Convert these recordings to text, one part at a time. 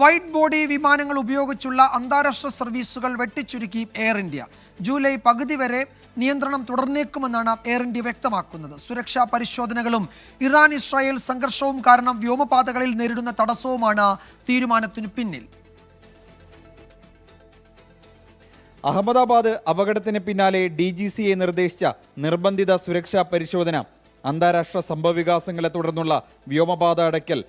White body വിമാനങ്ങൾ ഉപയോഗിച്ചുള്ള അന്താരാഷ്ട്ര സർവീസുകൾ വെട്ടിച്ചുരുക്കി എയർ ഇന്ത്യ ജൂലൈ പകുതി വരെ നിയന്ത്രണം തുടർന്നേക്കുമെന്നാണ് എയർ ഇന്ത്യ വ്യക്തമാക്കുന്നത്. സുരക്ഷാ പരിശോധനകളും ഇറാൻ ഇസ്രായേൽ സംഘർഷവും കാരണം വ്യോമപാതകളിൽ നേരിടുന്ന തടസ്സവുമാണ് തീരുമാനത്തിന് പിന്നിൽ. അഹമ്മദാബാദ് അപകടത്തിന് പിന്നാലെ ഡി ജി സി എ നിർദ്ദേശിച്ച നിർബന്ധിത സുരക്ഷാ പരിശോധന. അന്താരാഷ്ട്ര സംഭവവികാസങ്ങളെ തുടർന്നുള്ള വ്യോമപാത അടയ്ക്കൽ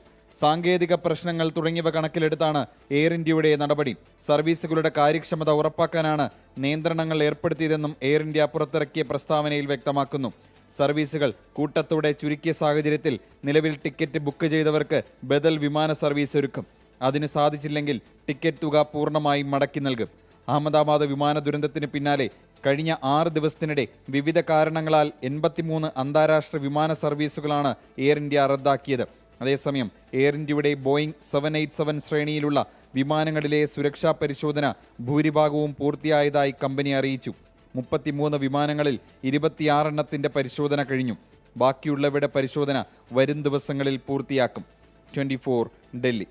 സാങ്കേതിക പ്രശ്നങ്ങൾ തുടങ്ങിയവ കണക്കിലെടുത്താണ് എയർ ഇന്ത്യയുടെ നടപടി. സർവീസുകളുടെ കാര്യക്ഷമത ഉറപ്പാക്കാനാണ് നിയന്ത്രണങ്ങൾ ഏർപ്പെടുത്തിയതെന്നും എയർ ഇന്ത്യ പുറത്തിറക്കിയ പ്രസ്താവനയിൽ വ്യക്തമാക്കുന്നു. സർവീസുകൾ കൂട്ടത്തോടെ ചുരുക്കിയ സാഹചര്യത്തിൽ നിലവിൽ ടിക്കറ്റ് ബുക്ക് ചെയ്തവർക്ക് ബദൽ വിമാന സർവീസ് ഒരുക്കും. അതിന് സാധിച്ചില്ലെങ്കിൽ ടിക്കറ്റ് തുക പൂർണമായും മടക്കി നൽകും. അഹമ്മദാബാദ് വിമാന ദുരന്തത്തിന് പിന്നാലെ കഴിഞ്ഞ ആറ് ദിവസത്തിനിടെ വിവിധ കാരണങ്ങളാൽ എൺപത്തിമൂന്ന് അന്താരാഷ്ട്ര വിമാന സർവീസുകളാണ് എയർ ഇന്ത്യ റദ്ദാക്കിയത്. അതേസമയം എയർ ഇന്ത്യയുടെ ബോയിംഗ് സെവൻ എയ്റ്റ് സെവൻ ശ്രേണിയിലുള്ള വിമാനങ്ങളിലെ സുരക്ഷാ പരിശോധന ഭൂരിഭാഗവും പൂർത്തിയായതായി കമ്പനി അറിയിച്ചു. മുപ്പത്തിമൂന്ന് വിമാനങ്ങളിൽ ഇരുപത്തിയാറെണ്ണത്തിന്റെ പരിശോധന കഴിഞ്ഞു. ബാക്കിയുള്ളവയുടെ പരിശോധന വരും ദിവസങ്ങളിൽ പൂർത്തിയാക്കും. ട്വന്റി ഡൽഹി